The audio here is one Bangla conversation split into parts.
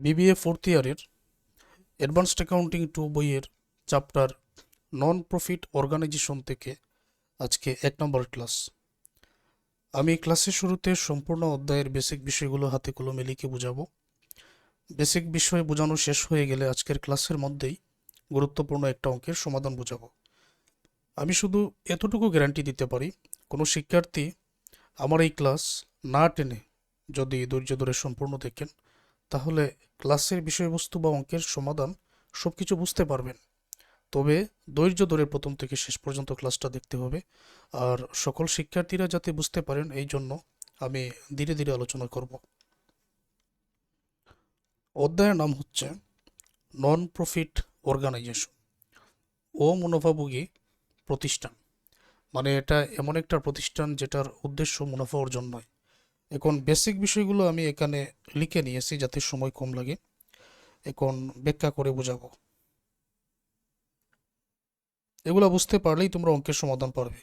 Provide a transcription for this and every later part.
বিবিএ ফোর্থ ইয়ারের অ্যাডভান্সড অ্যাকাউন্টিং টু বইয়ের চ্যাপ্টার নন প্রফিট অর্গানাইজেশন থেকে আজকে এক নম্বর ক্লাস আমি ক্লাসের শুরুতে সম্পূর্ণ অধ্যায়ের বেসিক বিষয়গুলো হাতে কলমে লিখে বোঝাবো। বেসিক বিষয় বোঝানো শেষ হয়ে গেলে আজকের ক্লাসের মধ্যেই গুরুত্বপূর্ণ একটা অঙ্কের সমাধান বোঝাবো। আমি শুধু এতটুকু গ্যারান্টি দিতে পারি, কোনো শিক্ষার্থী আমার এই ক্লাস না টেনে যদি ধৈর্য ধরে সম্পূর্ণ দেখেন তাহলে ক্লাসের বিষয়বস্তু বা অঙ্কের সমাধান সব কিছু বুঝতে পারবেন। তবে ধৈর্য ধরে প্রথম থেকে শেষ পর্যন্ত ক্লাসটা দেখতে হবে। আর সকল শিক্ষার্থীরা যাতে বুঝতে পারেন এই জন্য আমি ধীরে ধীরে আলোচনা করব। অধ্যায়ের নাম হচ্ছে নন প্রফিট অর্গানাইজেশন ও মুনাফাভোগী প্রতিষ্ঠান। মানে এটা এমন একটা প্রতিষ্ঠান যেটার উদ্দেশ্য মুনাফা অর্জন নয়। এখন বেসিক বিষয়গুলো আমি এখানে লিখে নিয়েছি যাতে সময় কম লাগে। এখন ব্যাখ্যা করে বোঝাবো। এগুলো বুঝতে পারলেই তোমরা অঙ্কের সমাধান পারবে।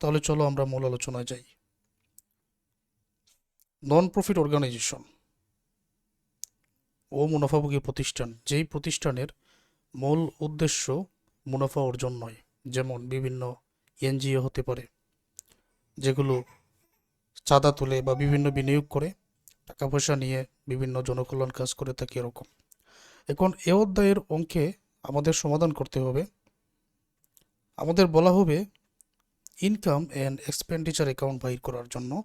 তাহলে চলো আমরা মূল আলোচনায় যাই। নন প্রফিট অর্গানাইজেশন ও মুনাফাভোগী প্রতিষ্ঠান, যেই প্রতিষ্ঠানের মূল উদ্দেশ্য মুনাফা অর্জন নয়, যেমন বিভিন্ন এনজিও হতে পারে, যেগুলো চাঁদা তুলে বা বিভিন্ন বিনিয়োগ করে টাকা পয়সা নিয়ে বিভিন্ন জনকল্যাণ কাজ করে থাকে এরকম। এখন এ অধ্যায়ের অঙ্কে আমাদের সমাধান করতে হবে। আমাদের বলা হবে ইনকাম অ্যান্ড এক্সপেন্ডিচার অ্যাকাউন্ট বাইর করার জন্য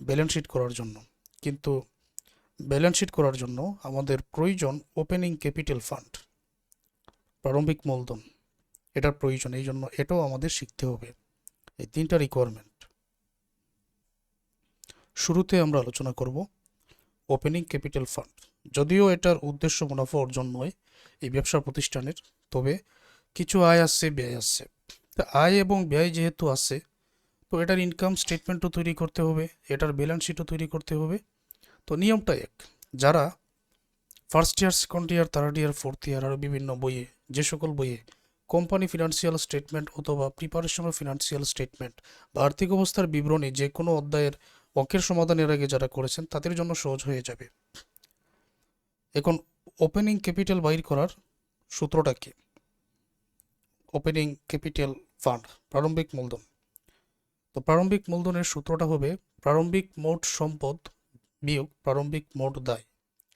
ব্যালেন্স শিট করার জন্য। কিন্তু ব্যালেন্স শিট করার জন্য আমাদের প্রয়োজন ওপেনিং ক্যাপিটাল ফান্ড প্রারম্ভিক মূলধন। এটার প্রয়োজন, এই জন্য এটাও আমাদের শিখতে হবে। এই তিনটা রিকোয়ারমেন্ট শুরুতে আমরা আলোচনা করব ওপেনিং ক্যাপিটাল ফান্ড যদিও এটার উদ্দেশ্য মুনাফা অর্জন নয় এই ব্যবসা প্রতিষ্ঠানের, তবে কিছু আয় আসছে, ব্যয় আসছে। তা আয় এবং ব্যয় যেহেতু আছে তো এটার ইনকাম স্টেটমেন্টও তৈরি করতে হবে, এটার ব্যালেন্স শিটও তৈরি করতে হবে। তো নিয়মটা এক, যারা first year second year third year fourth year আর বিভিন্ন বইয়ে, যে সকল বইয়ে কোম্পানি ফিনান্সিয়াল স্টেটমেন্ট অথবা প্রিপারেশন অফ ফিনান্সিয়াল স্টেটমেন্ট বা আর্থিক অবস্থার বিবরণী যে কোনো অধ্যায়ের অঙ্কের সমাধানের আগে যারা করেছেন, তাদের জন্য সহজ হয়ে যাবে। এখন ওপেনিং ক্যাপিটাল বাইর করার সূত্রটা কি? ওপেনিং ক্যাপিটাল ফান্ড প্রারম্ভিক মূলধন। তো প্রারম্ভিক মূলধনের সূত্রটা হবে প্রারম্ভিক মোট সম্পদ বিয়োগ প্রারম্ভিক মোট দায়।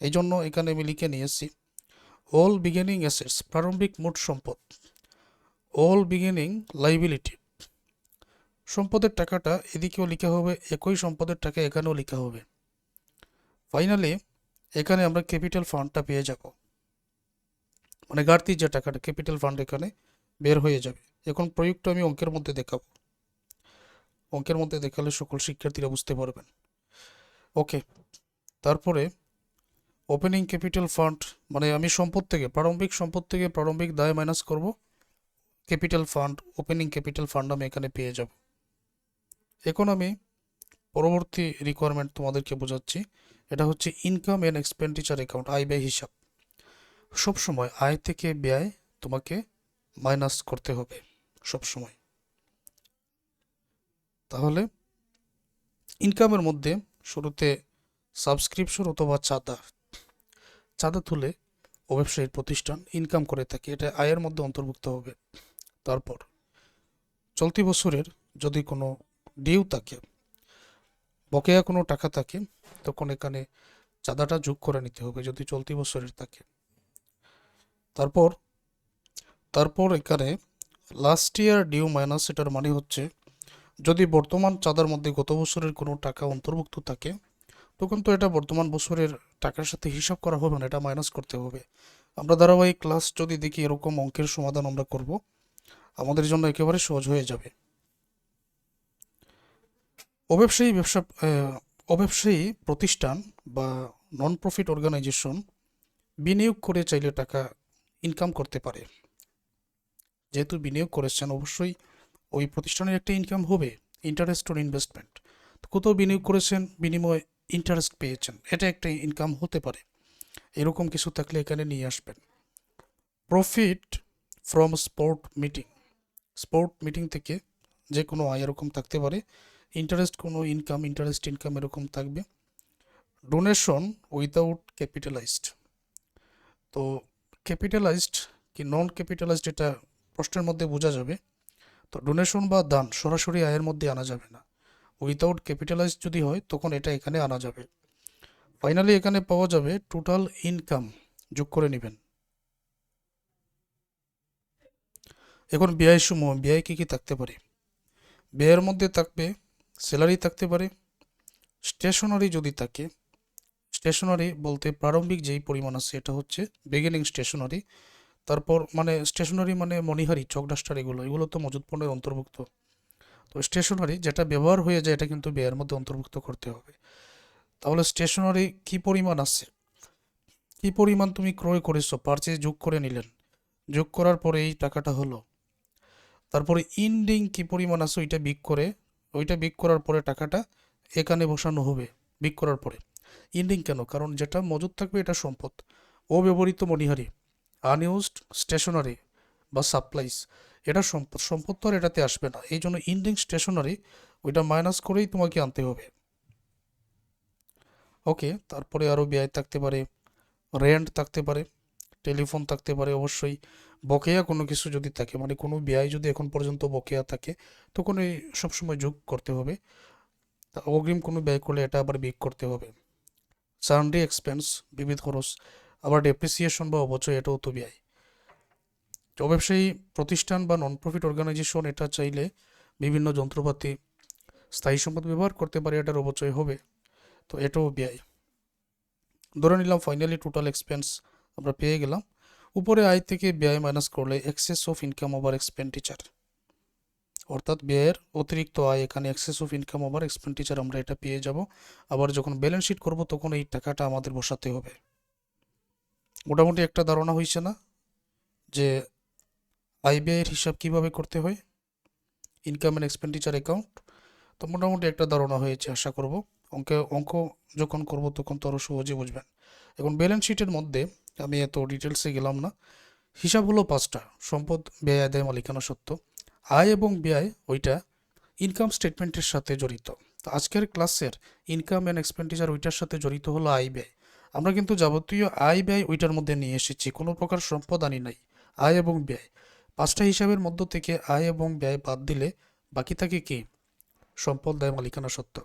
এই জন্য এখানে আমি লিখে নিয়েছি অল বিগিনিং অ্যাসেটস প্রারম্ভিক মোট সম্পদ অল বিগিনিং লাইবিলিটি সম্পদের টাকাটা এদিকেও লেখা হবে, একই সম্পদের টাকা এখানেও লেখা হবে। ফাইনালি এখানে আমরা ক্যাপিটাল ফান্ডটা পেয়ে যাব। মানে ঘাটতি যে টাকাটা ক্যাপিটাল ফান্ড এখানে বের হয়ে যাবে। এখন প্রয়োগটা আমি অঙ্কের মধ্যে দেখাবো। অঙ্কের মধ্যে দেখালে সকল শিক্ষার্থীরা বুঝতে পারবেন। ওকে তারপরে ওপেনিং ক্যাপিটাল ফান্ড মানে আমি সম্পদ থেকে, প্রারম্ভিক সম্পদ থেকে প্রারম্ভিক দায় মাইনাস করব। Capital fund opening capital fund আমি এখানে পেয়ে যাব। আমি পরবর্তী রিকোয়ারমেন্ট তোমাদেরকে বোঝাচ্ছি। এটা হচ্ছে ইনকাম অ্যান্ড এক্সপেন্ডিচার অ্যাকাউন্ট আয়, ব্যয়, হিসাব। সবসময় আয় থেকে ব্যয় তোমাকে মাইনাস করতে হবে সব সময় তাহলে ইনকামের মধ্যে শুরুতে সাবস্ক্রিপশন অথবা চাঁদা। চাঁদা তুলে ও ব্যবসায়িক প্রতিষ্ঠান ইনকাম করে থাকে, এটা আয়ের মধ্যে অন্তর্ভুক্ত হবে। তারপর চলতি বছরের যদি কোনো ডিউ থাকে, বকেয়া কোনো টাকা থাকে, তখন এখানে চাঁদাটা যোগ করে নিতে হবে যদি চলতি বছরের থাকে। তারপর তারপর এখানে লাস্ট ইয়ার ডিউ মাইনাস এটার মানে হচ্ছে, যদি বর্তমান চাঁদার মধ্যে গত বছরের কোনো টাকা অন্তর্ভুক্ত থাকে, তখন তো এটা বর্তমান বছরের টাকার সাথে হিসাব করা হবে না, এটা মাইনাস করতে হবে। আমরা ধারাবাহিক ক্লাস যদি দেখি এরকম অঙ্কের সমাধান আমরা করব, আমাদের জন্য একেবারে সহজ হয়ে যাবে। অব্যবসায়ী ব্যবসা অব্যবসায়ী প্রতিষ্ঠান বা নন প্রফিট অর্গানাইজেশন বিনিয়োগ করে চাইলে টাকা ইনকাম করতে পারে। যেহেতু বিনিয়োগ করেছেন, অবশ্যই ওই প্রতিষ্ঠানের একটা ইনকাম হবে ইন্টারেস্ট অন ইনভেস্টমেন্ট কোথাও বিনিয়োগ করেছেন, বিনিময়ে ইন্টারেস্ট পেয়েছেন, এটা একটা ইনকাম হতে পারে। এরকম কিছু থাকলে এখানে নিয়ে আসবেন। Profit from sport meeting sport meeting থেকে যে কোনো আয় এরকম থাকতে পারে। ইন্টারেস্ট কোনো ইনকাম ইন্টারেস্ট ইনকাম এরকম থাকবে। ডোনেশন উইদাউট ক্যাপিটালাইজড তো ক্যাপিটালাইজড কি নন ক্যাপিটালাইজড এটা প্রশ্নের মধ্যে বোঝা যাবে। তো ডোনেশন বা দান সরাসরি আয়ের মধ্যে আনা যাবে না। উইথাউট ক্যাপিটালাইজ যদি হয়, তখন এটা এখানে আনা যাবে। ফাইনালি এখানে পাওয়া যাবে টোটাল ইনকাম যোগ করে নেবেন। এখন ব্যয় সমূহ, ব্যয় কী কী থাকতে পারে? ব্যয়ের মধ্যে থাকবে স্যালারি থাকতে পারে, স্টেশনারি যদি থাকে, স্টেশনারি বলতে প্রারম্ভিক যেই পরিমাণ আছে এটা হচ্ছে বিগিনিং স্টেশনারি তারপর মানে স্টেশনারি মানে মণিহারি চক ডাস্টার এগুলো এগুলো তো মজুদ পণ্যের অন্তর্ভুক্ত। তো স্টেশনারি যেটা ব্যবহার হয়ে যায়, এটা কিন্তু ব্যয়ের মধ্যে অন্তর্ভুক্ত করতে হবে। তাহলে স্টেশনারি কি পরিমাণ আছে? কি পরিমাণ তুমি ক্রয় করেছ পারচেজ যোগ করে নিলেন, যোগ করার পরে এই টাকাটা হলো। তারপরে ইন্ডিং কি পরিমাণ আছে, ওইটা বিক করে ওইটা বিক করার পরে টাকাটা এখানে বসানো হবে, বিক করার পরে। ইন্ডিং কেন? কারণ যেটা মজুদ থাকবে এটা সম্পদ। অব্যবহৃত মনিহারি, আনইউজড স্টেশনারি বা সাপ্লাইস এটা সম্পদ। সম্পদ তো আর এটাতে আসবে না। এই জন্য ইন্ডিং স্টেশনারি ওইটা মাইনাস করেই তোমাকে আনতে হবে। ওকে, তারপরে আরও ব্যয় থাকতে পারে, রেন্ট থাকতে পারে টেলিফোন থাকতে পারে অবশ্যই। বকেয়া কোনো কিছু যদি থাকে মানে কোনো ব্যয় যদি এখন পর্যন্ত বকেয়া থাকে, তখন এই সবসময় যোগ করতে হবে। অগ্রিম কোনো ব্যয় করলে এটা আবার বিক করতে হবে। সানডে এক্সপেন্স বিবিধ খরচ, আবার ডেপ্রিসিয়েশন বা অবচয়, এটাও তো ব্যয়। তো ব্যবসায়ী প্রতিষ্ঠান বা নন প্রফিট অর্গানাইজেশন এটা চাইলে বিভিন্ন যন্ত্রপাতি স্থায়ী সম্পদ ব্যবহার করতে পারে, এটার অবচয় হবে। তো এটাও ব্যয়। ধরে নিলাম ফাইনালি টোটাল এক্সপেন্স আমরা পেয়ে গেলাম। উপরে আয় থেকে ব্যয় মাইনাস করলে excess of income over expenditure অর্থাৎ ব্যয়ের অতিরিক্ত আয় এখানে excess of income over expenditure আমরা এটা পেয়ে যাব। আবার যখন ব্যালেন্স শিট করব তখন এই টাকাটা আমাদের বসাতে হবে। মোটামুটি একটা ধারণা হয়েছে না যে আয় ব্যয়ের হিসাব কীভাবে করতে হয়? ইনকাম অ্যান্ড এক্সপেন্ডিচার অ্যাকাউন্ট তো মোটামুটি একটা ধারণা হয়েছে আশা করব। অঙ্কে অঙ্ক যখন করব তখন তো আরও সহজে বুঝবেন। এখন ব্যালেন্স শিটের মধ্যে আমি এত ডিটেলসে গেলাম না। হিসাব হলো পাঁচটা, সম্পদ, ব্যয়, আদায়, মালিকানা সত্ত্ব আয় এবং ব্যয় ওইটা ইনকাম স্টেটমেন্টের সাথে জড়িত। তো আজকের ক্লাসের ইনকাম অ্যান্ড এক্সপেন্ডিচার ওইটার সাথে জড়িত হলো আয়, ব্যয়। আমরা কিন্তু যাবতীয় আয়, ব্যয় ওইটার মধ্যে নিয়ে এসেছি, কোনো প্রকার সম্পদ আনি নাই, আয় এবং ব্যয়। পাঁচটা হিসাবের মধ্য থেকে আয় এবং ব্যয় বাদ দিলে বাকি থাকে কি? সম্পদ, দায়, মালিকানা সত্ত্ব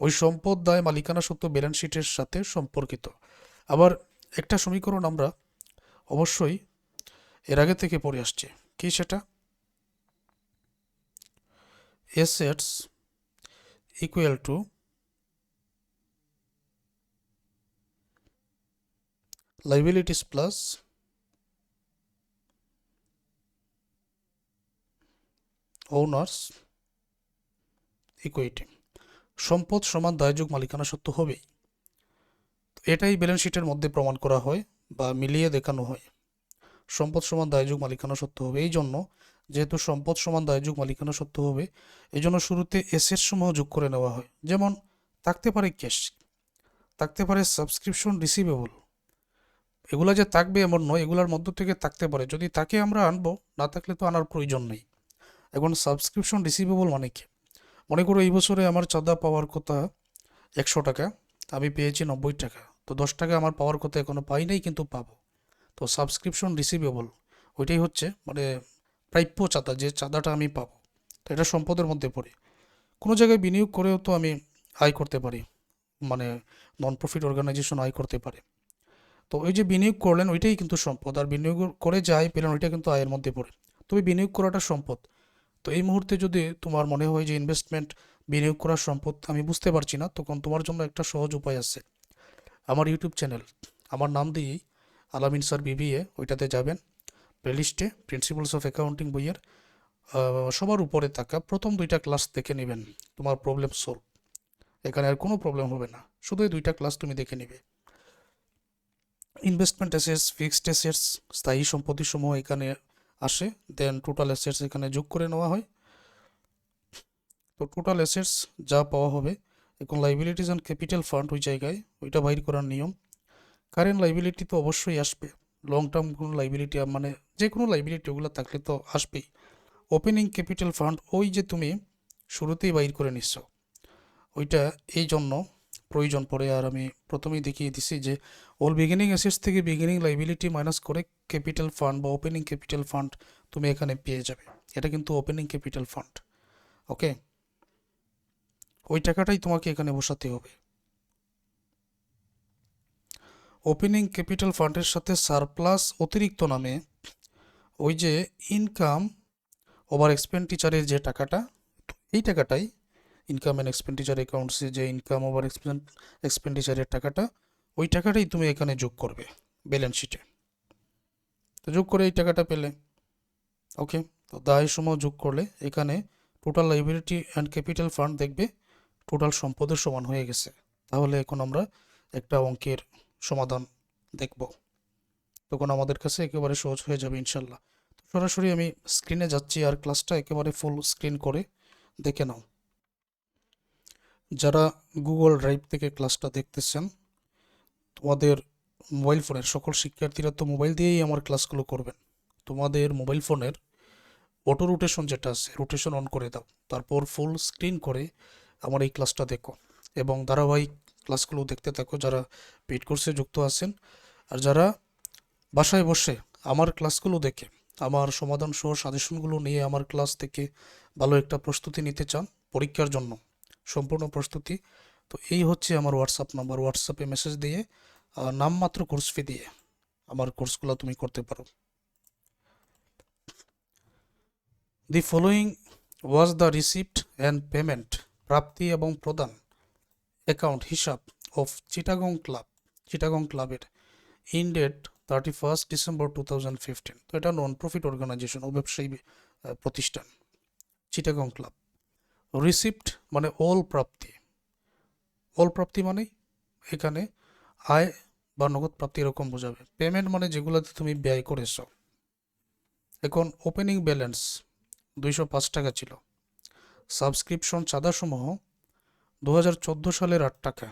ওই সম্পদ, দায়, মালিকানা সত্ত্ব ব্যালেন্স শিটের সাথে সম্পর্কিত। আবার একটা সমীকরণ আমরা অবশ্যই এর আগে থেকে পড়ে আসছি। কি সেটা? assets equal to liabilities plus owners equity সম্পদ সমান দায়যোগ মালিকানা সত্ত্ব হবেই। এটাই ব্যালেন্স শিটের মধ্যে প্রমাণ করা হয় বা মিলিয়ে দেখানো হয়। সম্পদ সমান দায়যোগ মালিকানা সত্য হবে। এই জন্য যেহেতু সম্পদ সমান দায়যোগ মালিকানা সত্য হবে, এই জন্য শুরুতে এসের সমূহ যোগ করে নেওয়া হয়। যেমন, থাকতে পারে ক্যাশ থাকতে পারে সাবস্ক্রিপশন রিসিভেবল এগুলা যে থাকবে এমন নয়, এগুলোর মধ্য থেকে থাকতে পারে। যদি তাকে আমরা আনব, না থাকলে তো আনার প্রয়োজন নেই। এখন সাবস্ক্রিপশন রিসিভেবল মানে কি? মনে করো এই বছরে আমার চাঁদা পাওয়ার কথা একশো টাকা, আমি পেয়েছি নব্বই টাকা। তো দশ টাকা আমার পাওয়ার কথা এখনও পাই নাই কিন্তু পাবো। তো সাবস্ক্রিপশন রিসিভেবল ওইটাই হচ্ছে মানে প্রাপ্য চাঁদা, যে চাঁদাটা আমি পাবো। তো এটা সম্পদের মধ্যে পড়ে। কোনো জায়গায় বিনিয়োগ করেও তো আমি আয় করতে পারি মানে নন প্রফিট অর্গানাইজেশন আয় করতে পারে। তো ওই যে বিনিয়োগ করলেন, ওইটাই কিন্তু সম্পদ। আর বিনিয়োগ করে যে আয় পেলেন, ওইটা কিন্তু আয়ের মধ্যে পড়ে। তবে বিনিয়োগ করাটা সম্পদ। তো এই মুহূর্তে যদি তোমার মনে হয় যে ইনভেস্টমেন্ট বিনিয়োগ করার সম্পদ আমি বুঝতে পারছি না, তখন তোমার জন্য একটা সহজ উপায় আছে। আমার ইউটিউব চ্যানেল আমার নাম দিয়েই আলামিন স্যার বিবিএ ওইটাতে যাবেন। প্লেলিস্টে প্রিন্সিপালস অফ অ্যাকাউন্টিং বইয়ের সবার উপরে থাকা প্রথম দুইটা ক্লাস দেখে নেবেন, তোমার প্রবলেম সলভ এখানে আর কোনো প্রবলেম হবে না, শুধু এই দুইটা ক্লাস তুমি দেখে নেবে। ইনভেস্টমেন্ট অ্যাসেটস ফিক্সড অ্যাসেটস স্থায়ী সম্পত্তি সমূহ এখানে আসে দেন টোটাল অ্যাসেটস এখানে যোগ করে নেওয়া হয়। তো টোটাল অ্যাসেটস যা পাওয়া হবে এখন লাইবিলিটিস অ্যান্ড ক্যাপিটাল ফান্ড ওই জায়গায়, ওইটা বাইর করার নিয়ম। কারেন্ট লাইবিলিটি তো অবশ্যই আসবে। লং টার্ম কোনো লাইবিলিটি মানে যে কোনো লাইবিলিটি ওগুলো থাকলে তো আসবেই। ওপেনিং ক্যাপিটাল ফান্ড ওই যে তুমি শুরুতেই বাইর করে নিচ্ছ। ওইটা এই জন্য প্রয়োজন পড়ে। আর আমি প্রথমেই দেখিয়ে দিছি যে অল বিগিনিং অ্যাসেটস থেকে বিগিনিং লাইবিলিটি মাইনাস করে ক্যাপিটাল ফান্ড বা ওপেনিং ক্যাপিটাল ফান্ড তুমি এখানে পেয়ে যাবে। এটা কিন্তু ওপেনিং ক্যাপিটাল ফান্ড ওকে ওই টাকাটাই তোমাকে এখানে বসাতে হবে। ওপেনিং ক্যাপিটাল ফান্ডের সাথে সারপ্লাস অতিরিক্ত নামে ওই যে ইনকাম ওভার এক্সপেন্ডিচারের যে টাকাটা, এই টাকাটাই ইনকাম অ্যান্ড এক্সপেন্ডিচার অ্যাকাউন্টসে যে ইনকাম ওভার এক্সপেন্ডিচারের টাকাটা, ওই টাকাটাই তুমি এখানে যোগ করবে ব্যালেন্স শিটে তো যোগ করে এই টাকাটা পেলে। ওকে তো দায় সময় যোগ করলে এখানে total liability and capital fund দেখবে টোটাল সম্পদের সমান হয়ে গেছে। তাহলে এখন আমরা একটা অঙ্কের সমাধান দেখব। তখন আমাদের কাছে একেবারে সহজ হয়ে যাবে ইনশাল্লাহ। সরাসরি আমি স্ক্রিনে যাচ্ছি আর ক্লাসটা একেবারে ফুল স্ক্রিন করে দেখে নাও। যারা গুগল ড্রাইভ থেকে ক্লাসটা দেখতেছেন, তোমাদের মোবাইল ফোনের সকল শিক্ষার্থীরা তো মোবাইল দিয়েই আমার ক্লাসগুলো করবেন। তোমাদের মোবাইল ফোনের অটো রোটেশন যেটা আছে রোটেশন অন করে দাও। তারপর ফুল স্ক্রিন করে আমার এই ক্লাসটা দেখো। এবং ধারাবাহিক ক্লাসগুলো দেখতে থাকো যারা পেড কোর্সে যুক্ত আছেন আর যারা বাসায় বসে আমার ক্লাসগুলো দেখে, আমার সমাধান সহ সাজেশনগুলো নিয়ে আমার ক্লাস থেকে ভালো একটা প্রস্তুতি নিতে চান পরীক্ষার জন্য, সম্পূর্ণ প্রস্তুতি। তো এই হচ্ছে আমার হোয়াটসঅ্যাপ নাম্বার হোয়াটসঅ্যাপে মেসেজ দিয়ে নামমাত্র কোর্স ফি দিয়ে আমার কোর্সগুলো তুমি করতে পারো। The following was the receipt and payment প্রাপ্তি এবং প্রদান। অ্যাকাউন্ট হিসাব অফ চিটাগং ক্লাব চিটাগং ক্লাবের in date thirty first December two thousand fifteen তো এটা নন প্রফিট অর্গানাইজেশন ও ব্যবসায়ী প্রতিষ্ঠান। চিটাগং ক্লাব রিসিপ্ট মানে অল প্রাপ্তি। অল প্রাপ্তি মানে এখানে আয় বা নগদ প্রাপ্তি এরকম বোঝাবে। পেমেন্ট মানে যেগুলোতে তুমি ব্যয় করেছ। এখন ওপেনিং ব্যালেন্স দুইশো পাঁচ টাকা ছিল। সাবস্ক্রিপশন চাঁদাসমূহ দু হাজার চোদ্দ সালের আট টাকা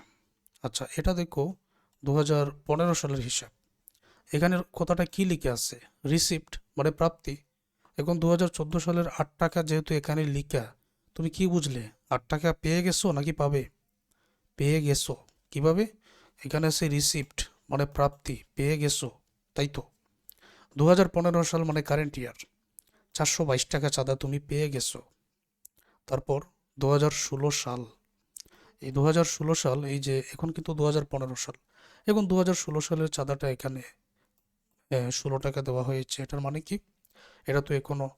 আচ্ছা এটা দেখো দু পনেরো সালের হিসাব। এখানের কথাটা কি লিখে আছে? রিসিপ্ট মানে প্রাপ্তি। এখন দু হাজার চোদ্দ সালের আট টাকা যেহেতু এখানে লিখা, তুমি কি বুঝলে? আট টাকা পেয়ে গেছো নাকি পাবে? পেয়ে গেছো। কীভাবে? এখানে আছে রিসিপ্ট মানে প্রাপ্তি, পেয়ে গেছো, তাই তো। দু পনেরো সাল মানে কারেন্ট ইয়ার চারশো বাইশ টাকা চাঁদা তুমি পেয়ে গেছো। তারপর দু হাজার ষোলো সাল। এই দু হাজার ষোলো সাল, এই যে এখন কিন্তু দু হাজার পনেরো সাল। এখন দু হাজার ষোলো সালের চাঁদাটা এখানে ষোলো টাকা দেওয়া হয়েছে। এটার মানে কি? এটা তো এখনও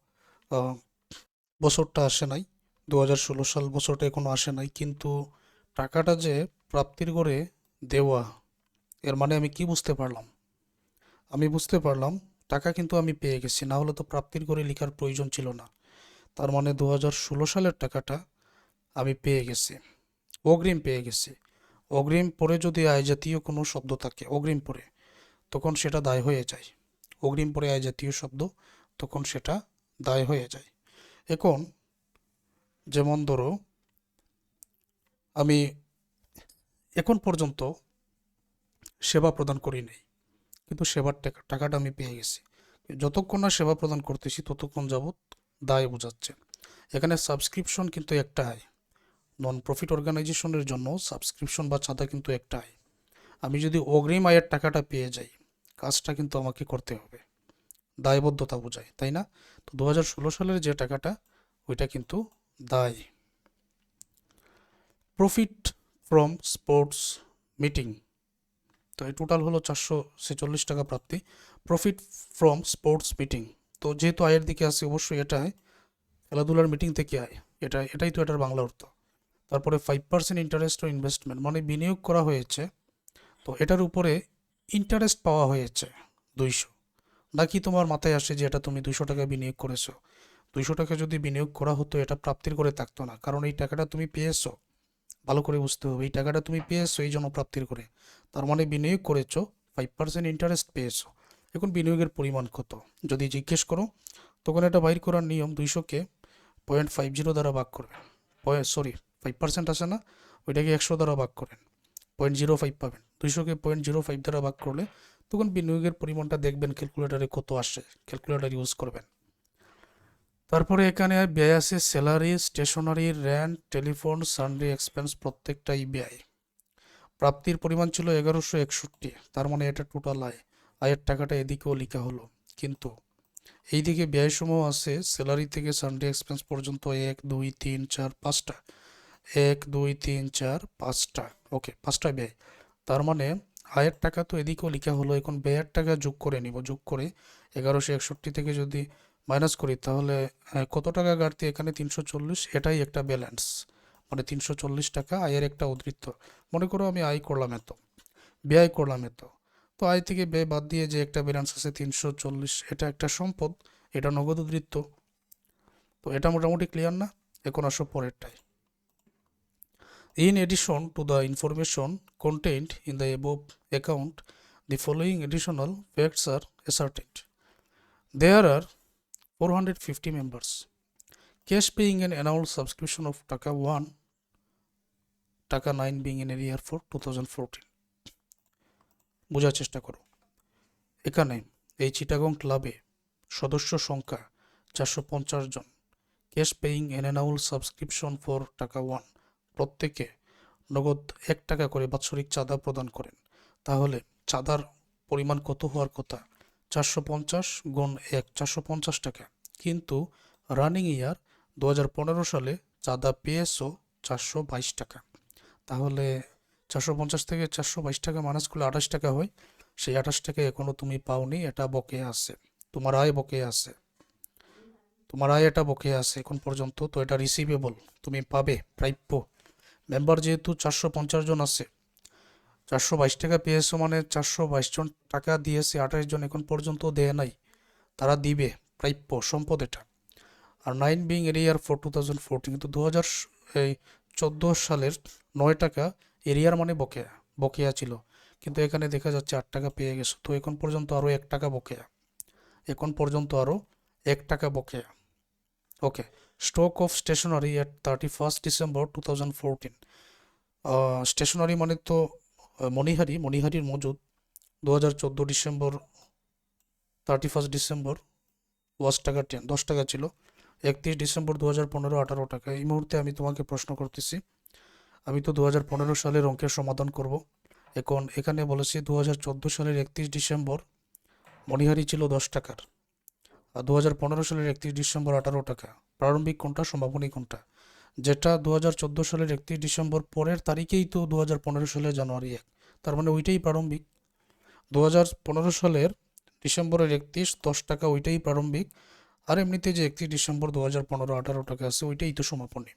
বছরটা আসে নাই। দু হাজার ষোলো সাল বছরটা এখনও আসে নাই। কিন্তু টাকাটা যে প্রাপ্তির করে দেওয়া, এর মানে আমি কি বুঝতে পারলাম? আমি বুঝতে পারলাম, টাকা কিন্তু আমি পেয়ে গেছি। না হলে তো প্রাপ্তির করে লেখার প্রয়োজন ছিল না। তার মানে দু হাজার ষোলো সালের টাকাটা আমি পেয়ে গেছি। অগ্রিম পেয়ে গেছি। অগ্রিম পরে যদি আয় জাতীয় কোনো শব্দ থাকে, অগ্রিম পরে, তখন সেটা দায় হয়ে যায়। অগ্রিম পরে আয় জাতীয় শব্দ, তখন সেটা দায় হয়ে যায়। এখন যেমন ধরো, আমি এখন পর্যন্ত সেবা প্রদান করি নাই, কিন্তু সেবার টাকাটা আমি পেয়ে গেছি। যতক্ষণ না সেবা প্রদান করতেছি, ততক্ষণ যাবৎ দায় বোঝাচ্ছে। এখানে সাবস্ক্রিপশন কিন্তু একটা আয়। নন প্রফিট অর্গানাইজেশনের জন্য সাবস্ক্রিপশন বা চাঁদা কিন্তু একটা আয়। আমি যদি অগ্রিম আয়ের টাকাটা পেয়ে যাই, কাজটা কিন্তু আমাকে করতে হবে। দায়বদ্ধতা বোঝায়, তাই না? তো দু হাজার ষোলো সালের যে টাকাটা, ওইটা কিন্তু দায়। প্রফিট ফ্রম স্পোর্টস মিটিং তো এই টোটাল হলো চারশো ছেচল্লিশ টাকা প্রাপ্তি। প্রফিট ফ্রম স্পোর্টস মিটিং তো যেহেতু আয়ের দিকে আছে, অবশ্যই এটাই খেলাধুলার মিটিং থেকে আয়। এটা, এটাই তো এটার বাংলা অর্থ। তারপরে ফাইভ পার্সেন্ট ইন্টারেস্ট ও ইনভেস্টমেন্ট মানে বিনিয়োগ করা হয়েছে। তো এটার উপরে ইন্টারেস্ট পাওয়া হয়েছে দুইশো। নাকি তোমার মাথায় আসে যে এটা তুমি দুইশো টাকা বিনিয়োগ করেছ? দুইশো টাকা যদি বিনিয়োগ করা হতো, এটা প্রাপ্তির করে থাকতো না। কারণ এই টাকাটা তুমি পেয়েছ। ভালো করে বুঝতে হবে, এই টাকাটা তুমি পেয়েছ, এই জন্য প্রাপ্তির করে। তার মানে বিনিয়োগ করেছ ফাইভ পার্সেন্ট ইন্টারেস্ট পেয়েছ। এখন বিনিয়োগের পরিমাণ কত? যদি জিজ্ঞেস করো, তখন এটা বাইর করার নিয়ম দুইশোকে পয়েন্ট ফাইভ জিরো দ্বারা ভাগ করবেন সরি ফাইভ পার্সেন্ট আসে না, ওইটাকে একশো দ্বারা ভাগ করেন। পয়েন্ট জিরো ফাইভ পাবেন। দুইশোকে পয়েন্ট জিরো ফাইভ দ্বারা ভাগ করলে তখন বিনিয়োগের পরিমাণটা দেখবেন ক্যালকুলেটারে কত আসে ক্যালকুলেটার ইউজ করবেন। তারপরে এখানে ব্যয় আছে salary stationery rent telephone sundry expense প্রত্যেকটাই ব্যয় প্রাপ্তির পরিমাণ ছিল এগারোশো একষট্টি, তার মানে এটা টোটাল আয়। আয়ের টাকাটা এদিকেও লিখা হলো। কিন্তু এইদিকে ব্যয়সমূহ আছে স্যালারি থেকে সানডে এক্সপেন্স পর্যন্ত এক দুই তিন চার পাঁচটা। এক দুই তিন চার পাঁচটা। ওকে পাঁচটা ব্যয়। তার মানে আয়ের টাকা তো এদিকেও লেখা হলো এখন ব্যয়ের টাকা যোগ করে নিব। যোগ করে এগারোশো একষট্টি থেকে যদি মাইনাস করি তাহলে আহ, কত টাকা ঘাটতি? এখানে তিনশো চল্লিশ এটাই একটা ব্যালেন্স মানে তিনশো চল্লিশ টাকা আয়ের একটা উদ্বৃত্ত মনে করো আমি আয় করলাম এত ব্যয় করলাম এত। তো আজ থেকে ব্যয় বাদ দিয়ে যে একটা ব্যালেন্স আছে তিনশো চল্লিশ, এটা একটা সম্পদ, এটা নগদ উদৃত্ত তো এটা মোটামুটি ক্লিয়ার না? এখন আসো পরেরটায়। In addition to the information contained in the above account the following additional facts are ascertained there are four hundred fifty members cash paying an annual subscription of টাকা ওয়ান টাকা nine being in arrear for two thousand fourteen বোঝার চেষ্টা করো। এখানে এই চিটাগং ক্লাবে সদস্য সংখ্যা চারশো পঞ্চাশ জন। Cash paying annual subscription for টাকা ওয়ান। প্রত্যেকে নগদ এক টাকা করে বাৎসরিক চাঁদা প্রদান করেন। তাহলে চাঁদার পরিমাণ কত হওয়ার কথা? চারশো পঞ্চাশ গুণ এক, চারশো পঞ্চাশ টাকা। কিন্তু রানিং ইয়ার দু হাজার পনেরো সালে চাঁদা পেয়েছ চারশো বাইশ টাকা। তাহলে চারশো পঞ্চাশ থেকে চারশো বাইশ টাকা মাইনাস করলে আঠাশ টাকা হয়। সেই আঠাশ টাকা এখনও তুমি পাওনি, এটা বকে আছে। তোমার আয় বকে আছে। তোমার আয় এটা বকে আছে এখন পর্যন্ত, তো এটা রিসিভেবল তুমি পাবে, প্রাপ্য। মেম্বার যেহেতু চারশো পঞ্চাশ জন আছে, চারশো বাইশ টাকা পেয়েছ মানে চারশো বাইশ জন টাকা দিয়েছে, আঠাশ জন এখন পর্যন্ত দেয় নাই, তারা দিবে, প্রাপ্য, সম্পদ এটা। আর nine being arrear for two thousand fourteen কিন্তু দু হাজার এই চোদ্দ সালের নয় টাকা এরিয়ার মানে বকেয়া বকেয়া ছিল। কিন্তু এখানে দেখা যাচ্ছে আট টাকা পেয়ে গেছো। তো এখন পর্যন্ত আরও এক টাকা বকেয়া। এখন পর্যন্ত আরও এক টাকা বকেয়া। Okay, stock of stationery at thirty first December two thousand fourteen. Stationery মানে তো মণিহারি, মণিহারির মজুদ। দু হাজার চোদ্দ December thirty first December was টাকা টেন দশ টাকা ছিল। একত্রিশ ডিসেম্বর দু হাজার পনেরো, আঠারো টাকা। এই মুহূর্তে আমি তোমাকে প্রশ্ন করতেছি আমি তো দু হাজার পনেরো সালের অঙ্কের সমাধান করব। এখন এখানে বলেছি দু হাজার চোদ্দ সালের একত্রিশ ডিসেম্বর, মণিহারি ছিল দশ টাকার। আর দু হাজার পনেরো সালের একত্রিশ ডিসেম্বর আঠারো টাকা। প্রারম্ভিক কোনটা সমাপনী কোনটা যেটা দু হাজার চোদ্দ সালের একত্রিশ ডিসেম্বর পরের তারিখেই তো দু হাজার পনেরো সালের জানুয়ারি এক। তার মানে ওইটাই প্রারম্ভিক। দু হাজার পনেরো সালের ডিসেম্বরের একত্রিশ দশ টাকা, ওইটাই প্রারম্ভিক। আর এমনিতে যে একত্রিশ ডিসেম্বর দু হাজার পনেরো আঠারো টাকা আছে, ওইটাই তো সমাপনী।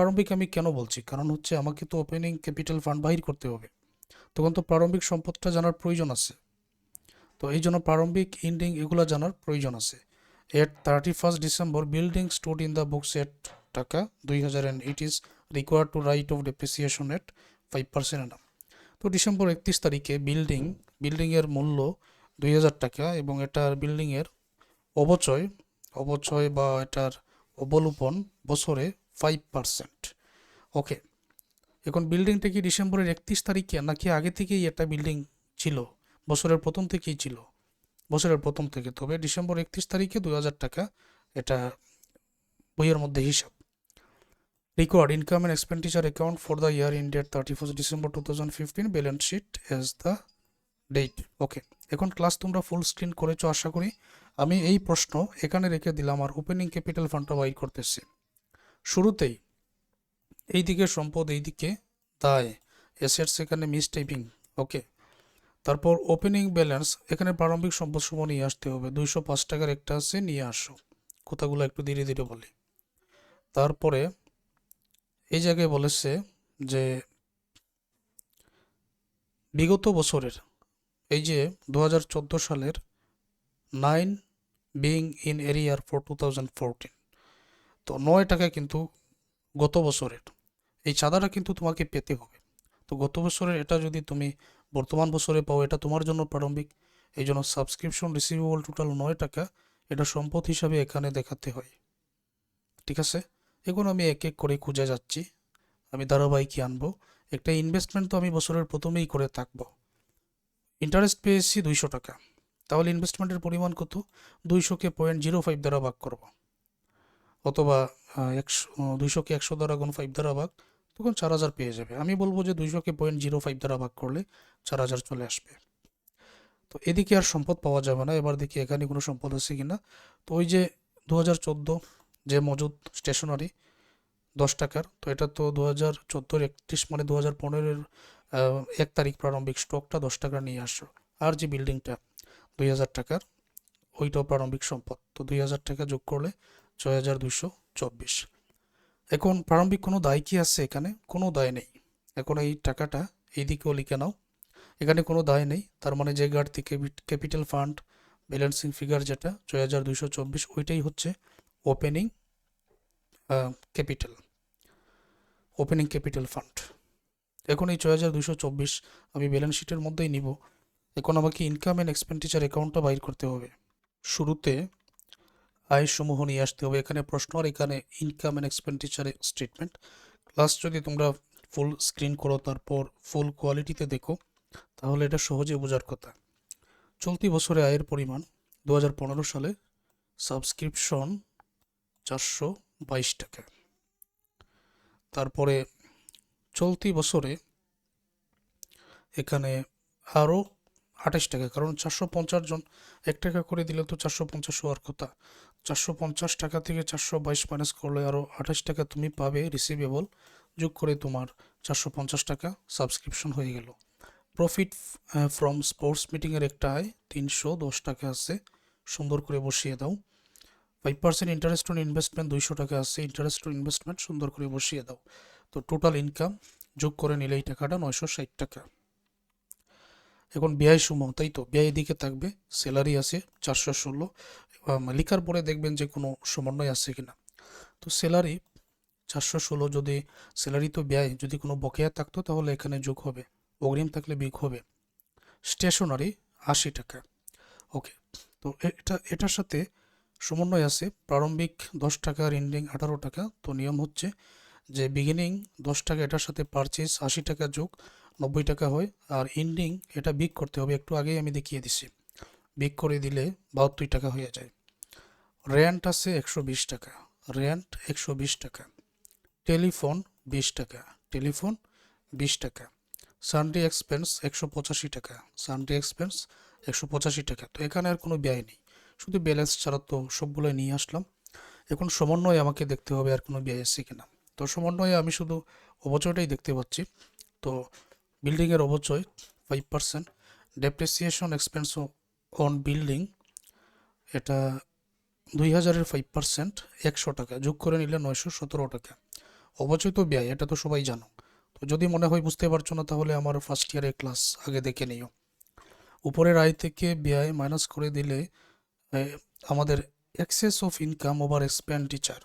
প্রারম্ভিক আমি কেন বলছি? কারণ হচ্ছে আমাকে তো ওপেনিং ক্যাপিটাল ফান্ড বাহির করতে হবে। তখন তো প্রারম্ভিক সম্পদটা জানার প্রয়োজন আছে। তো এই জন্য প্রারম্ভিক ইন্ডিং এগুলো জানার প্রয়োজন আছে। At thirty first December building stood in the books at টাকা দুই হাজার and it is required to write off depreciation at five percent annum তো ডিসেম্বর একত্রিশ তারিখে বিল্ডিং বিল্ডিংয়ের মূল্য দুই হাজার টাকা এবং এটার বিল্ডিংয়ের অবচয় অবচয় বা এটার অবলোপন বছরে ফাইভ পার্সেন্ট ওকে এখন বিল্ডিংটা কি ডিসেম্বরের একত্রিশ তারিখে, নাকি আগে থেকেই এটা বিল্ডিং ছিল? বছরের প্রথম থেকেই ছিল। বছরের প্রথম থেকে। তবে ডিসেম্বর একত্রিশ তারিখে দুই হাজার টাকা এটা বইয়ের মধ্যে হিসাব। Record income and expenditure account for the year in date thirty first December two thousand fifteen balance sheet as the date okay এখন ক্লাস তোমরা ফুল স্ক্রিন করেছ, আশা করি। আমি এই প্রশ্ন এখানে রেখে দিলাম আর ওপেনিং ক্যাপিটাল ফান্ডটা বাইর করতেছি। শুরুতেই এই দিকে সম্পদ এই দিকে দায় অ্যাসেটস এখানে মিস টাইপিং ওকে তারপর ওপেনিং ব্যালেন্স এখানে প্রারম্ভিক সম্পদ সমূহ নিয়ে আসতে হবে। দুইশো পাঁচ টাকার একটা আছে, নিয়ে আসো। কথাগুলো একটু ধীরে ধীরে বলি। তারপরে এই জায়গায় বলেছে যে বিগত বছরের, এই যে দু হাজার চোদ্দ সালের nine being in arrear for two thousand fourteen তো নয় টাকা কিন্তু গত বছরের। এই চাঁদাটা কিন্তু তোমাকে পেতে হবে। তো গত বছরের এটা যদি তুমি বর্তমান বছরে পাও, এটা তোমার জন্য প্রারম্ভিক। এই জন্য সাবস্ক্রিপশন রিসিভেবল টোটাল নয় টাকা, এটা সম্পদ হিসাবে এখানে দেখাতে হয়। ঠিক আছে? এখন আমি এক এক করে খুঁজে যাচ্ছি। আমি ধারাবাহিকই আনব। একটা ইনভেস্টমেন্ট তো আমি বছরের প্রথমেই করে থাকব। ইন্টারেস্ট পেয়েছি দুইশো টাকা। তাহলে ইনভেস্টমেন্টের পরিমাণ কত? দুইশোকে পয়েন্ট জিরো ফাইভ দ্বারা ভাগ করব। অথবা একশো দুইশোকে একশো দ্বারা গুণ ফাইভ দ্বারা ভাগ, তখন চার হাজার পেয়ে যাবে। আমি বলব যে দুইশোকে পয়েন্ট জিরো ফাইভ দ্বারা ভাগ করলে চার হাজার চলে আসবে। তো এদিকে আর সম্পদ পাওয়া যাবে না। এবার দেখি এখানে কোনো সম্পদ আছে কি না তো ওই যে দু হাজার চোদ্দ যে মজুদ স্টেশনারি দশ টাকার, তো এটা তো দু হাজার চোদ্দোর একত্রিশ মানে দু হাজার পনেরোর এক তারিখ প্রারম্ভিক স্টকটা দশ টাকা নিয়ে আসো আর যে বিল্ডিংটা দুই হাজার টাকার, ওইটাও প্রারম্ভিক সম্পদ। তো দুই হাজার টাকা যোগ করলে ছয় হাজার দুইশো চব্বিশ। এখন প্রারম্ভিক কোনো দায় কি আছে এখানে? কোনো দায় নেই। এখন এই টাকাটা এই দিকেও লিখে নাও। এখানে কোনো দায় নেই। তার মানে যে ঘাটতি ক্যাপিটাল ফান্ড ব্যালেন্সিং ফিগার যেটা ছয় হাজার দুইশো চব্বিশ, ওইটাই হচ্ছে opening capital. Opening capital fund. এখন এই ছয় হাজার দুইশো চব্বিশ আমি ব্যালেন্স শিটের মধ্যেই নিব। এখন আমাকে ইনকাম অ্যান্ড এক্সপেন্ডিচার অ্যাকাউন্টটা বাইর করতে হবে। শুরুতে আয় সমূহ নিয়ে আসতে হবে। এখানে প্রশ্ন আর এখানে ইনকাম অ্যান্ড এক্সপেন্ডিচারের স্টেটমেন্ট ক্লাস যদি তোমরা ফুল স্ক্রিন করো, তারপর ফুল কোয়ালিটিতে দেখো, তাহলে এটা সহজে বোঝার কথা। চলতি বছরে আয়ের পরিমাণ দু হাজার পনেরো সালে সাবস্ক্রিপশন চারশো বাইশ টাকা। তারপরে চলতি বছরে এখানে আরও আঠাশ টাকা, কারণ চারশো পঞ্চাশ জন, এক টাকা করে দিলে তো চারশো পঞ্চাশ হওয়ার কথা। চারশো পঞ্চাশ টাকা থেকে চারশো বাইশ মাইনাস করলে আরও আঠাশ টাকা তুমি পাবে রিসিভেবল যোগ করে তোমার চারশো পঞ্চাশ টাকা সাবস্ক্রিপশন হয়ে গেল। প্রফিট ফ্রম স্পোর্টস মিটিংয়ের একটা আয় তিনশো দশ টাকা আছে, সুন্দর করে বসিয়ে দাও। Five percent interest on investment দুইশো টাকা আছে ইন্টারেস্ট অন ইনভেস্টমেন্ট সুন্দর করে বসিয়ে দাও। তো টোটাল ইনকাম যোগ করে নিলে এই টাকাটা নয়শো ষাট টাকা। এখন ব্যয় সমূহ তাই তো? ব্যয় দিকে থাকবে স্যালারি আছে চারশো ষোলো লিখার পরে দেখবেন যে কোনো সমন্বয় আছে কিনা। তো স্যালারি চারশো ষোলো যদি স্যালারি তো ব্যয়, যদি কোনো বকেয়া থাকতো তাহলে এখানে যোগ হবে, অগ্রিম থাকলে বিয়োগ হবে। স্টেশনারি আশি টাকা। ওকে তো এটা, এটার সাথে সমন্বয় আছে, প্রারম্ভিক দশ টাকা এন্ডিং আঠারো টাকা। তো নিয়ম হচ্ছে যে বিগিনিং দশ টাকা, এটার সাথে পারচেস আশি টাকা যোগ নব্বই টাকা হয় আর এন্ডিং এটা বিক করতে হবে, একটু আগেই আমি দেখিয়ে দিছি। বিক করে দিলে বাহাত্তর টাকা হয়ে যায়। র্যান্ট আছে একশো বিশ টাকা। র্যান্ট একশো বিশ টাকা। টেলিফোন বিশ টাকা। টেলিফোন বিশ টাকা। সানডে এক্সপেন্স একশো পঁচাশি টাকা। সানডে এক্সপেন্স একশো পঁচাশি টাকা। তো এখানে আর কোনো ব্যয় নেই। শুধু ব্যালেন্স ছাড়া তো সবগুলো নিয়ে আসলাম। এখন সমন্বয় আমাকে দেখতে হবে আর কোনো ব্যয় আছে কিনা। তো সমন্বয়ে আমি শুধু অবচয়টাই দেখতে পাচ্ছি। তো বিল্ডিংয়ের অবচয় five percent depreciation expense on building এটা দুই হাজারের ফাইভ পার্সেন্ট একশো টাকা। যোগ করে নিলে নয়শো সতেরো টাকা। অবচয় তো ব্যয়, এটা তো সবাই জানো। তো যদি মনে হয় বুঝতে পারছ না, তাহলে আমার ফার্স্ট ইয়ারের ক্লাস আগে দেখে নিও। উপরের আয় থেকে ব্যয় মাইনাস করে দিলে আমাদের excess of income over expenditure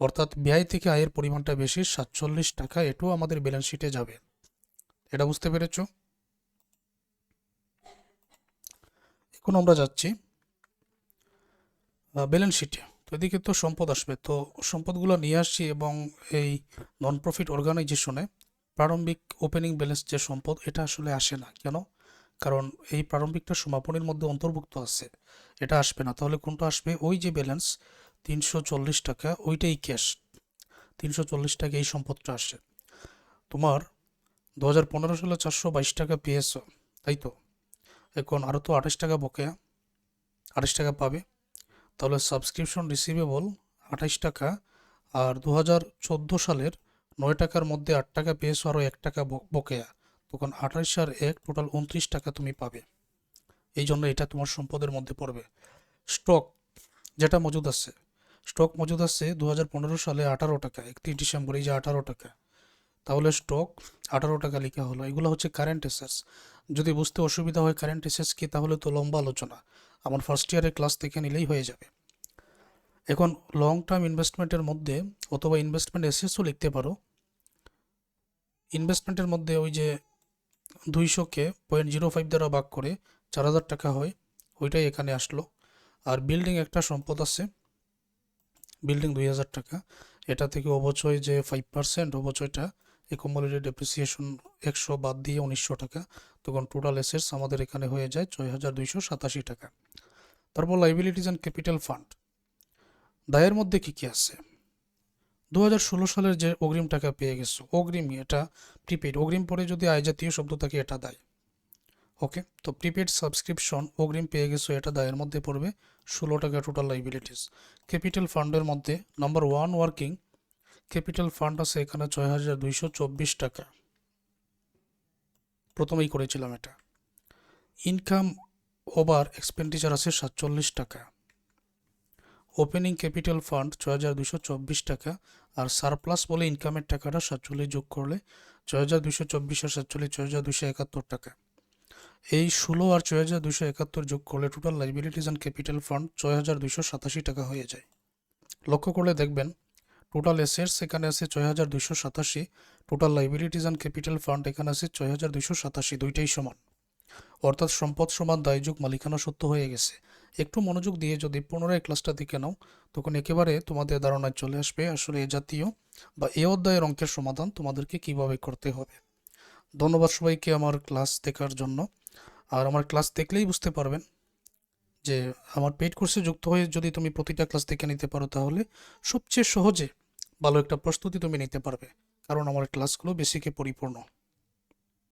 অর্থাৎ ব্যয় থেকে আয়ের পরিমাণটা বেশি, সাতচল্লিশ টাকা, এটাও আমাদের ব্যালেন্স শিটে যাবে। এটা বুঝতে পেরেছ? এখন আমরা যাচ্ছি ব্যালেন্স শিটে তো এদিকে তো সম্পদ আসবে। তো সম্পদগুলো নিয়ে আসছি এবং এই নন প্রফিট অর্গানাইজেশনে প্রারম্ভিক ওপেনিং ব্যালেন্স যে সম্পদ, এটা আসলে আসে না। কেন? কারণ এই প্রারম্ভিকটা সমাপনের মধ্যে অন্তর্ভুক্ত আছে। এটা আসবে না। তাহলে কোনটা আসবে? ওই যে ব্যালেন্স তিনশো চল্লিশ টাকা, ওইটাই ক্যাশ তিনশো চল্লিশ টাকা এই সম্পদটা আসে। তোমার দু হাজার পনেরো সালে চারশো বাইশ টাকা পেয়েছ, তাই তো? এখন আরও তো আঠাশ টাকা বকেয়া আঠাশ টাকা পাবে। তাহলে সাবস্ক্রিপশন রিসিভেবল আঠাশ টাকা, আর দু হাজার চোদ্দ সালের নয় টাকার মধ্যে আট টাকা পেয়েছ আরও এক টাকা বকেয়া তখন আঠাশ আর এক টোটাল উনত্রিশ টাকা তুমি পাবে। এই জন্য এটা তোমার সম্পদের মধ্যে পড়বে। স্টক যেটা মজুদ আছে স্টক মজুদ আছে দু হাজার পনেরো সালে আঠারো টাকা, একত্রিশ ডিসেম্বর, এই যে আঠারো টাকা। তাহলে স্টক আঠারো টাকা লেখা হলো। এগুলো হচ্ছে কারেন্ট এসেস যদি বুঝতে অসুবিধা হয় কারেন্ট এসেস কি, তাহলে তো লম্বা আলোচনা। আমার ফার্স্ট ইয়ারের ক্লাস থেকে নিলেই হয়ে যাবে। এখন লং টার্ম ইনভেস্টমেন্টের মধ্যে অথবা ইনভেস্টমেন্ট এসেসও লিখতে পারো। ইনভেস্টমেন্টের মধ্যে ওই যে দুইশোকে পয়েন্ট জিরো ফাইভ দ্বারা ভাগ করে চার হাজার টাকা হয়, ওইটাই এখানে আসলো। আর বিল্ডিং একটা সম্পদ আছে বিল্ডিং দুই হাজার টাকা। এটা থেকে অবচয় যে ফাইভ পার্সেন্ট অবচয়টা একমোলেটেড ডেপ্রিসিয়েশন একশো বাদ দিয়ে উনিশশো টাকা। তখন টোটাল এসেটস আমাদের এখানে হয়ে যায় ছয় হাজার দুইশো সাতাশি টাকা। তারপর লাইবিলিটিস অ্যান্ড ক্যাপিটাল ফান্ড দায়ের মধ্যে কি কি আছে? দু হাজার ষোলো সালের যে অগ্রিম টাকা পেয়ে গেছো অগ্রিম এটা প্রিপেড অগ্রিম পরে যদি আয় জাতীয় শব্দ থাকে, এটা দায়। ওকে, তো প্রিপেড সাবস্ক্রিপশন অগ্রিম পেয়ে গেছো, এটা দায়ের মধ্যে পড়বে ষোলো টাকা টোটাল লাইবিলিটিস ক্যাপিটাল ফান্ডের মধ্যে number one working capital fund আছে এখানে ছয় হাজার দুইশো চব্বিশ টাকা। প্রথমেই করেছিলাম এটা। ইনকাম ওভার এক্সপেন্ডিচার আছে সাতচল্লিশ টাকা। ওপেনিং ক্যাপিটাল ফান্ড ছয় হাজার দুশো চব্বিশ টাকা, আর সারপ্লাস বলে ইনকামের টাকাটা সাতচল্লিশ যোগ করলে ছয় হাজার দুশো চব্বিশ আর সাতচল্লিশ ছয় হাজার দুশো একাত্তর টাকা। এই ষোলো আর ছয় হাজার দুশো একাত্তর যোগ করলে total liabilities and capital fund ছয় হাজার দুশো সাতাশি টাকা হয়ে যায়। লক্ষ্য করলে দেখবেন টোটাল এসেটস এখানে আছে ছয় হাজার দুশো সাতাশি। Total liabilities and capital fund এখানে আছে ছয় হাজার দুশো সাতাশি, দুইটাই সমান। অর্থাৎ সম্পদ সমান দায়যোগ মালিকানা সত্য হয়ে গেছে। একটু মনোযোগ দিয়ে যদি পুনরায় ক্লাসটা দিকে নাও, তখন একেবারে তোমাদের ধারণায় চলে আসবে আসলে এ জাতীয় বা এ অধ্যায়ের অঙ্কের সমাধান তোমাদেরকে কীভাবে করতে হবে। ধন্যবাদ সবাইকে আমার ক্লাস দেখার জন্য। আর আমার ক্লাস দেখলেই বুঝতে পারবেন যে আমার পেইড কোর্সে যুক্ত হয়ে যদি তুমি প্রতিটা ক্লাস দেখে নিতে পারো তাহলে সবচেয়ে সহজে ভালো একটা প্রস্তুতি তুমি নিতে পারবে। কারণ আমার ক্লাসগুলো বেসিকে পরিপূর্ণ।